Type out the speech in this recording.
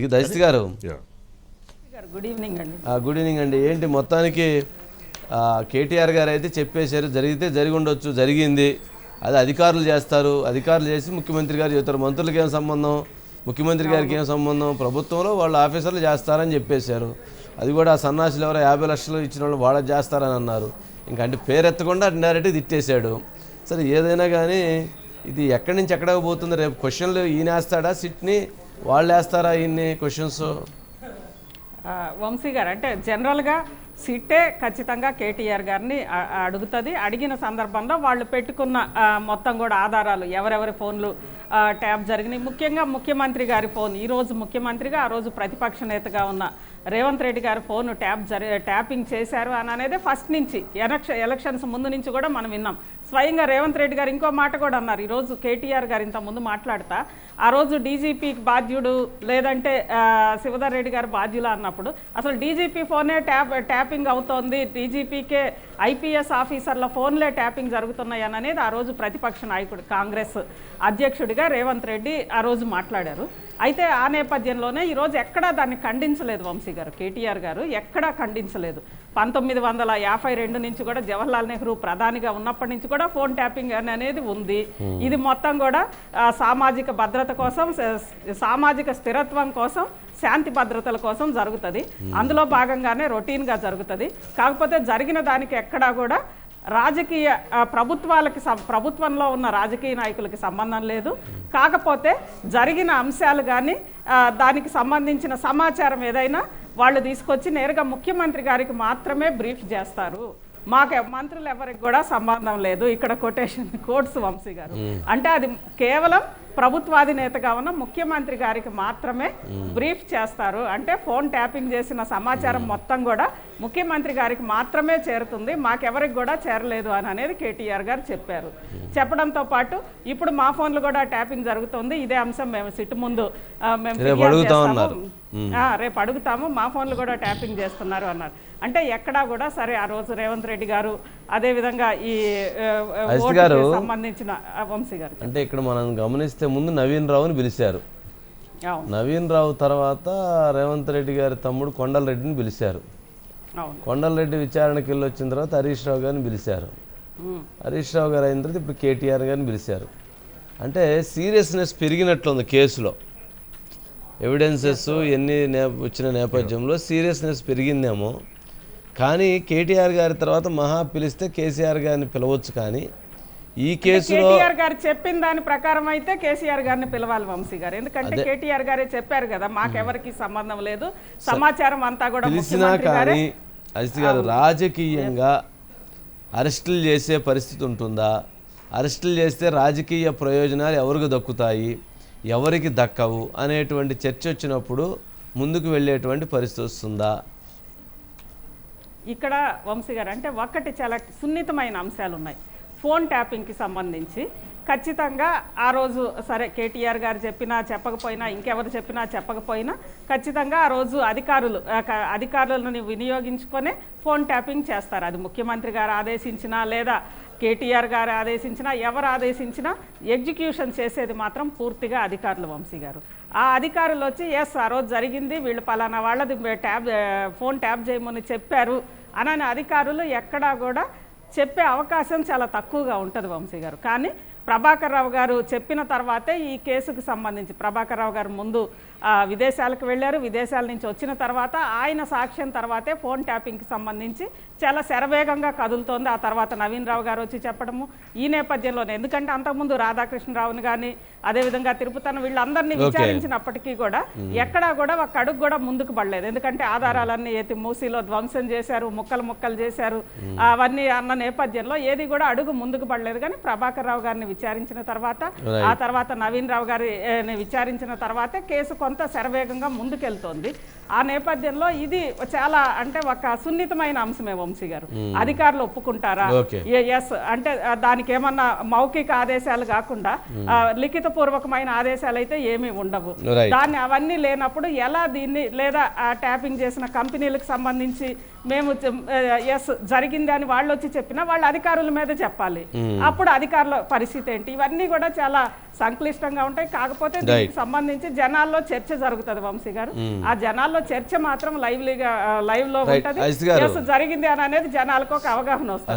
ఇక దశిత్ గారు. Good evening అండి. ఆ, గుడ్ ఈవినింగ్ అండి. ఏంటి మొత్తానికి ఆ, కేటీఆర్ గారు అయితే చెప్పేశారు జరిగితే జరిగి ఉండొచ్చు జరిగింది. అది అధికారులు చేస్తారు. అధికారులు చేసి ముఖ్యమంత్రి గారు చెప్తారు మంత్రులకి ఏం సంబంధం? ముఖ్యమంత్రి గారికి ఏం సంబంధం? ప్రభుత్వంలో వాళ్ళు ఆఫీసర్లు చేస్తారని చెప్పేశారు. అది కూడా ఆ సన్నాసులు ఎవరో యాభై లక్షలు ఇచ్చిన వాళ్ళు వాళ్ళ చేస్తారని అన్నారు. ఇంకా అంటే పేరెత్తకుండా డైరెక్ట్ తిట్టేశాడు. సరే ఏదైనా కానీ ఇది ఎక్కడి నుంచి ఎక్కడికి పోతుంది? రేపు క్వశ్చన్లు ఈయన వేస్తాడా సిట్ని? వాళ్ళు వేస్తారా ఇన్ని క్వశ్చన్స్ వంశీ గారు అంటే జనరల్గా సిట్టే ఖచ్చితంగా కేటీఆర్ గారిని అడుగుతుంది. అడిగిన సందర్భంలో వాళ్ళు పెట్టుకున్న మొత్తం కూడా ఆధారాలు ఎవరెవరి ఫోన్లు ట్యాప్ జరిగినాయి. ముఖ్యంగా ముఖ్యమంత్రి గారి ఫోన్ ఈరోజు ముఖ్యమంత్రిగా ఆ రోజు ప్రతిపక్ష నేతగా ఉన్న రేవంత్ రెడ్డి గారు ఫోన్ ట్యాప్ జరి ట్యాపింగ్ చేశారు అని అనేది ఫస్ట్ నుంచి. ఎలక్ష ఎలక్షన్స్ ముందు నుంచి కూడా మనం విన్నాం. స్వయంగా రేవంత్ రెడ్డి గారు ఇంకో మాట కూడా అన్నారు. ఈరోజు కేటీఆర్ గారు ఇంత ముందు మాట్లాడతా. ఆ రోజు డీజీపీకి బాధ్యుడు లేదంటే శివధర్ రెడ్డి గారు బాధ్యులా అన్నప్పుడు అసలు డీజీపీ ఫోనే ట్యాప్ ట్యాపింగ్ అవుతోంది. డీజీపీకే ఐపీఎస్ ఆఫీసర్ల ఫోన్లే ట్యాపింగ్ జరుగుతున్నాయి అని అనేది ఆ రోజు ప్రతిపక్ష నాయకుడు కాంగ్రెస్ అధ్యక్షుడిగా రేవంత్ రెడ్డి ఆ రోజు మాట్లాడారు. అయితే ఆ నేపథ్యంలోనే ఈరోజు ఎక్కడా దాన్ని ఖండించలేదు వంశీ గారు కేటీఆర్ గారు ఎక్కడా ఖండించలేదు. పంతొమ్మిది వందల యాభై రెండు నుంచి కూడా జవహర్లాల్ నెహ్రూ ప్రధానిగా ఉన్నప్పటి నుంచి కూడా ఫోన్ ట్యాపింగ్ అని అనేది ఉంది. ఇది మొత్తం కూడా సామాజిక భద్రత కోసం సామాజిక స్థిరత్వం కోసం శాంతి భద్రతల కోసం జరుగుతుంది. అందులో భాగంగానే రొటీన్గా జరుగుతుంది. కాకపోతే జరిగిన దానికి ఎక్కడా కూడా రాజకీయ ప్రభుత్వాలకి ప్రభుత్వంలో ఉన్న రాజకీయ నాయకులకి సంబంధం లేదు. కాకపోతే జరిగిన అంశాలు కానీ దానికి సంబంధించిన సమాచారం ఏదైనా వాళ్ళు తీసుకొచ్చి నేరుగా ముఖ్యమంత్రి గారికి మాత్రమే బ్రీఫ్ చేస్తారు. మాకు మంత్రులు ఎవరికి కూడా సంబంధం లేదు. ఇక్కడ కొటేషన్ కోట్స్ వంశీ గారు. అంటే అది కేవలం ప్రభుత్వాధినేతగా ఉన్న ముఖ్యమంత్రి గారికి మాత్రమే బ్రీఫ్ చేస్తారు. అంటే ఫోన్ ట్యాపింగ్ చేసిన సమాచారం మొత్తం కూడా ముఖ్యమంత్రి గారికి మాత్రమే చేరుతుంది. మాకెవరికి కూడా చేరలేదు అని అనేది కేటీఆర్ గారు చెప్పారు. చెప్పడంతో పాటు ఇప్పుడు మా ఫోన్లు కూడా ట్యాపింగ్ జరుగుతుంది. ఇదే అంశం మేము సిట్టు ముందు మేము రేపు అడుగుతాము మా ఫోన్లు కూడా ట్యాపింగ్ చేస్తున్నారు అన్నారు. అంటే ఎక్కడా కూడా సరే ఆ రోజు రేవంత్ రెడ్డి గారు అదే విధంగా ఈ గారు, సంబంధించిన వంశీ గారు అంటే ఇక్కడ మనం గమనిస్తే ముందు నవీన్ రావుని పిలిచారు. నవీన్ రావు తర్వాత రేవంత్ రెడ్డి గారి తమ్ముడు కొండలరెడ్డిని పిలిచారు. అవును. కొండలరెడ్డి విచారణకి వెళ్ళి వచ్చిన తర్వాత హరీష్ రావు గారిని పిలిచారు. హరీష్ రావు గారు అయిన తర్వాత ఇప్పుడు కేటీఆర్ గారిని పిలిచారు. అంటే సీరియస్నెస్ పెరిగినట్లుంది కేసులో. ఎవిడెన్సెస్ ఎన్ని నే వచ్చిన నేపథ్యంలో సీరియస్నెస్ పెరిగిందేమో. కానీ కేటీఆర్ గారి తర్వాత మహా పిలిస్తే కేసీఆర్ గారిని పిలవచ్చు కానీ ఈ కేసులో గారు చెప్పిన దాని ప్రకారం అయితే కేసీఆర్ గారిని పిలవాలి వంశీ గారు. ఎందుకంటే కేటీఆర్ గారే చెప్పారు కదా మాకెవరికి సంబంధం లేదు. సమాచారం అంతా కూడా పిలిచినా కానీ అజిత్ గారు రాజకీయంగా అరెస్టులు చేసే పరిస్థితి ఉంటుందా? అరెస్టులు చేస్తే రాజకీయ ప్రయోజనాలు ఎవరికి దక్కుతాయి? ఎవరికి దక్కవు అనేటువంటి చర్చ వచ్చినప్పుడు ముందుకు వెళ్ళేటువంటి పరిస్థితి వస్తుందా? ఇక్కడ వంశీ గారు అంటే ఒక్కటి చాలా సున్నితమైన అంశాలు ఉన్నాయి ఫోన్ ట్యాపింగ్కి సంబంధించి. ఖచ్చితంగా ఆ రోజు సరే కేటీఆర్ గారు చెప్పినా చెప్పకపోయినా ఇంకెవరు చెప్పినా చెప్పకపోయినా ఖచ్చితంగా ఆ రోజు అధికారులు అధికారులను వినియోగించుకొనే ఫోన్ ట్యాపింగ్ చేస్తారు. అది ముఖ్యమంత్రి గారు ఆదేశించినా లేదా కేటీఆర్ గారు ఆదేశించినా ఎవరు ఆదేశించినా ఎగ్జిక్యూషన్ చేసేది మాత్రం పూర్తిగా అధికారులు వంశీ గారు. ఆ అధికారులు వచ్చి ఎస్ ఆ రోజు జరిగింది వీళ్ళు పలానా వాళ్ళది ట్యాబ్ ఫోన్ ట్యాబ్ చేయమని చెప్పారు అనని అధికారులు ఎక్కడా కూడా చెప్పే అవకాశం చాలా తక్కువగా ఉంటుంది వంశీ గారు. కానీ ప్రభాకర్ రావు గారు చెప్పిన తర్వాతే ఈ కేసుకు సంబంధించి ప్రభాకర్ రావు గారు ముందు ఆ, విదేశాలకు వెళ్ళారు. విదేశాల నుంచి వచ్చిన తర్వాత ఆయన సాక్ష్యం తర్వాతే ఫోన్ ట్యాపింగ్కి సంబంధించి చాలా శరవేగంగా కదులుతోంది. ఆ తర్వాత నవీన్ రావు గారు వచ్చి చెప్పడము ఈ నేపథ్యంలోనే. ఎందుకంటే అంతకుముందు రాధాకృష్ణరావుని కానీ అదేవిధంగా తిరుపతను వీళ్ళందరినీ విచారించినప్పటికీ కూడా ఎక్కడా కూడా ఒక అడుగు కూడా ముందుకు పడలేదు. ఎందుకంటే ఆధారాలన్నీ ఏతి మూసీలో ధ్వంసం చేశారు ముక్కలు ముక్కలు చేశారు. అవన్నీ అన్న నేపథ్యంలో ఏది కూడా అడుగు ముందుకు పడలేదు. కానీ ప్రభాకర్ రావు గారిని విచారించిన తర్వాత ఆ తర్వాత నవీన్ రావు గారిని విచారించిన తర్వాతే కేసు కొంత శరవేగంగా ముందుకెళ్తోంది. ఆ నేపథ్యంలో ఇది చాలా అంటే ఒక సున్నితమైన అంశమే వంశీ గారు. అధికారులు ఒప్పుకుంటారా. ఎస్ అంటే దానికి ఏమన్నా మౌఖిక ఆదేశాలు కాకుండా ఆ, లిఖిత పూర్వకమైన ఆదేశాలు అయితే ఏమీ ఉండవు. దాన్ని అవన్నీ లేనప్పుడు ఎలా దీన్ని లేదా ఆ ట్యాపింగ్ చేసిన కంపెనీలకు సంబంధించి మేము ఎస్ జరిగింది అని వాళ్ళు వచ్చి చెప్పినా వాళ్ళు అధికారుల మీద చెప్పాలి. అప్పుడు అధికారుల పరిస్థితి ఏంటి? ఇవన్నీ కూడా చాలా సంక్లిష్టంగా ఉంటాయి. కాకపోతే దీనికి సంబంధించి జనాల్లో చర్చ జరుగుతుంది వంశీ గారు. ఆ జనాల్లో చర్చ మాత్రం లైవ్లీగా లైవ్లో. ఉంటది. జరిగింది అని అనేది జనాలకు ఒక అవగాహన వస్తుంది